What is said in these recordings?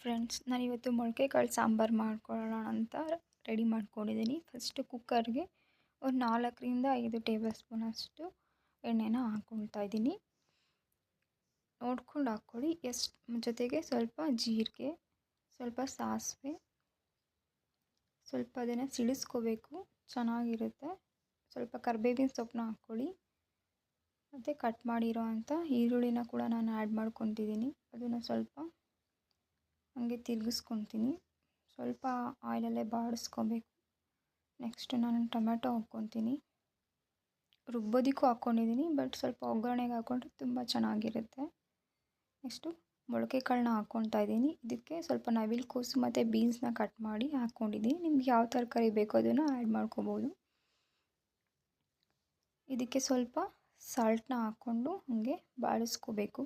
Friends, ನಾನಿವತ್ತು ಮೊಳಕೆ ಕಾಳು ಸಾಂಬಾರು ಮಾಡ್ಕೊಳ್ಳೋಣ ಅಂತ ರೆಡಿ ಮಾಡ್ಕೊಂಡಿದ್ದೀನಿ. ಫಸ್ಟು ಕುಕ್ಕರ್ಗೆ ಒಂದು ನಾಲ್ಕರಿಂದ ಐದು ಟೇಬಲ್ ಸ್ಪೂನಷ್ಟು ಎಣ್ಣೆನ ಹಾಕ್ಕೊಳ್ತಾ ಇದ್ದೀನಿ. ನೋಡ್ಕೊಂಡು ಹಾಕ್ಕೊಳ್ಳಿ. ಎಷ್ಟು, ಜೊತೆಗೆ ಸ್ವಲ್ಪ ಜೀರಿಗೆ, ಸ್ವಲ್ಪ ಸಾಸಿವೆ, ಸ್ವಲ್ಪ ಅದನ್ನು ಸಿಡಿಸ್ಕೋಬೇಕು. ಚೆನ್ನಾಗಿರುತ್ತೆ. ಸ್ವಲ್ಪ ಕರ್ಬೇವಿನ ಸೊಪ್ಪನ್ನ ಹಾಕ್ಕೊಳ್ಳಿ. ಮತ್ತು ಕಟ್ ಮಾಡಿರೋ ಅಂಥ ಈರುಳ್ಳಿನ ಕೂಡ ನಾನು ಆ್ಯಡ್ ಮಾಡ್ಕೊತಿದ್ದೀನಿ ಅದನ್ನು ಸ್ವಲ್ಪ ಹಾಗೆ ತಿರುಗಿಸ್ಕೊತೀನಿ. ಸ್ವಲ್ಪ ಆಯಿಲಲ್ಲೇ ಬಾಡಿಸ್ಕೊಬೇಕು. ನೆಕ್ಸ್ಟು ನಾನು ಟೊಮೆಟೊ ಹಾಕ್ಕೊತೀನಿ. ರುಬ್ಬೋದಿಕ್ಕೂ ಹಾಕ್ಕೊಂಡಿದ್ದೀನಿ ಬಟ್ ಸ್ವಲ್ಪ ಒಗ್ಗರಣೆಗೆ ಹಾಕ್ಕೊಂಡ್ರೆ ತುಂಬ ಚೆನ್ನಾಗಿರುತ್ತೆ. ನೆಕ್ಸ್ಟು ಮೊಳಕೆ ಕಾಳನ್ನ ಹಾಕ್ಕೊತಾ ಇದ್ದೀನಿ. ಇದಕ್ಕೆ ಸ್ವಲ್ಪ ನವಿಲು ಕೋಸು ಮತ್ತು ಬೀನ್ಸ್ನ ಕಟ್ ಮಾಡಿ ಹಾಕ್ಕೊಂಡಿದ್ದೀನಿ ನಿಮ್ಗೆ ಯಾವ ತರಕಾರಿ ಬೇಕೋ ಅದನ್ನು ಆ್ಯಡ್ ಮಾಡ್ಕೋಬೋದು. ಇದಕ್ಕೆ ಸ್ವಲ್ಪ ಸಾಲ್ಟನ್ನ ಹಾಕ್ಕೊಂಡು ಹಾಗೆ ಬಾಡಿಸ್ಕೋಬೇಕು.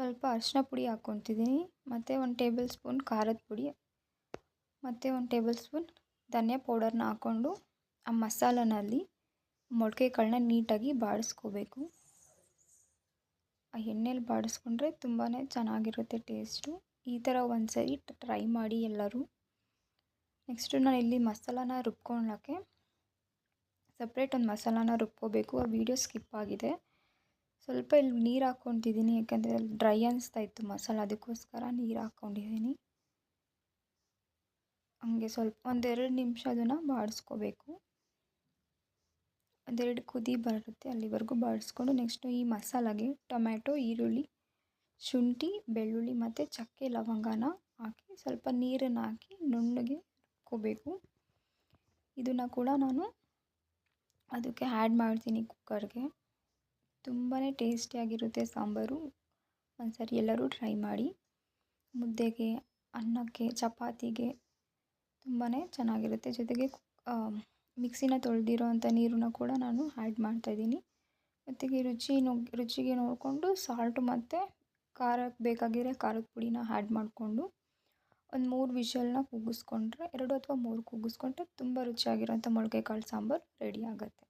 ಸ್ವಲ್ಪ ಅರಿಶಿನ ಪುಡಿ ಹಾಕ್ಕೊತಿದ್ದೀನಿ ಮತ್ತು ಒಂದು ಟೇಬಲ್ ಸ್ಪೂನ್ ಖಾರದ ಪುಡಿ. ಮತ್ತು ಒಂದು ಟೇಬಲ್ ಸ್ಪೂನ್ ಧನಿಯಾ ಪೌಡರ್ನ ಹಾಕ್ಕೊಂಡು ಆ ಮಸಾಲನಲ್ಲಿ ಮೊಳಕೆ ಕಾಳನ್ನ ನೀಟಾಗಿ ಬಾಡಿಸ್ಕೋಬೇಕು ಆ ಎಣ್ಣೆಲಿ ಬಾಡಿಸ್ಕೊಂಡ್ರೆ ತುಂಬಾ ಚೆನ್ನಾಗಿರುತ್ತೆ ಟೇಸ್ಟು ಈ ಥರ ಒಂದು ಸರಿ ಟ್ರೈ ಮಾಡಿ ಎಲ್ಲರೂ. ನೆಕ್ಸ್ಟು ನಾನು ಇಲ್ಲಿ ಮಸಾಲಾನ ರುಬ್ಕೊಳ್ಳೋಕ್ಕೆ ಸಪ್ರೇಟ್ ಒಂದು ಮಸಾಲಾನ ರುಬ್ಕೋಬೇಕು. ಆ ವಿಡಿಯೋ ಸ್ಕಿಪ್ ಆಗಿದೆ. ಸ್ವಲ್ಪ ಇಲ್ಲಿ ನೀರು ಹಾಕ್ಕೊತಿದ್ದೀನಿ ಯಾಕಂದರೆ ಅಲ್ಲಿ ಡ್ರೈ ಅನಿಸ್ತಾ ಇತ್ತು ಮಸಾಲೆ, ಅದಕ್ಕೋಸ್ಕರ ನೀರು ಹಾಕ್ಕೊಂಡಿದ್ದೀನಿ ಹಂಗೆ ಸ್ವಲ್ಪ ಒಂದೆರಡು ನಿಮಿಷ ಅದನ್ನು ಬಾಡಿಸ್ಕೋಬೇಕು. ಒಂದೆರಡು ಕುದಿ ಬರುತ್ತೆ, ಅಲ್ಲಿವರೆಗೂ ಬಾಡಿಸ್ಕೊಂಡು ನೆಕ್ಸ್ಟು ಈ ಮಸಾಲಾಗೆ ಟೊಮ್ಯಾಟೊ, ಈರುಳ್ಳಿ, ಶುಂಠಿ, ಬೆಳ್ಳುಳ್ಳಿ ಮತ್ತು ಚಕ್ಕೆ, ಲವಂಗನ ಹಾಕಿ ಸ್ವಲ್ಪ ನೀರನ್ನು ಹಾಕಿ ನುಣ್ಣಗೆ ರುಬ್ಕೋಬೇಕು. ಇದನ್ನು ಕೂಡ ನಾನು ಅದಕ್ಕೆ ಆ್ಯಡ್ ಮಾಡ್ತೀನಿ ಕುಕ್ಕರ್ಗೆ ತುಂಬಾ ಟೇಸ್ಟಿಯಾಗಿರುತ್ತೆ ಸಾಂಬಾರು. ಒಂದು ಸರಿ ಎಲ್ಲರೂ ಟ್ರೈ ಮಾಡಿ. ಮುದ್ದೆಗೆ, ಅನ್ನಕ್ಕೆ, ಚಪಾತಿಗೆ ತುಂಬಾ ಚೆನ್ನಾಗಿರುತ್ತೆ. ಜೊತೆಗೆ ಮಿಕ್ಸಿನ ತೊಳೆದಿರೋ ಅಂಥ ನೀರನ್ನ ಕೂಡ ನಾನು ಆ್ಯಡ್ ಮಾಡ್ತಾಯಿದ್ದೀನಿ ಜೊತೆಗೆ ರುಚಿ ರುಚಿಗೆ ನೋಡಿಕೊಂಡು ಸಾಲ್ಟು ಮತ್ತು ಖಾರಕ್ಕೆ ಬೇಕಾಗಿರೋ ಖಾರದ ಪುಡಿನ ಆ್ಯಡ್ ಮಾಡಿಕೊಂಡು ಒಂದು ಮೂರು ವಿಷಲ್ನ ಕೂಗಿಸ್ಕೊಂಡ್ರೆ, ಎರಡು ಅಥವಾ ಮೂರು ಕೂಗಿಸ್ಕೊಂಡ್ರೆ ತುಂಬ ರುಚಿಯಾಗಿರೋಂಥ ಮೊಳಕೆ ಕಾಳು ಸಾಂಬಾರು ರೆಡಿ ಆಗುತ್ತೆ.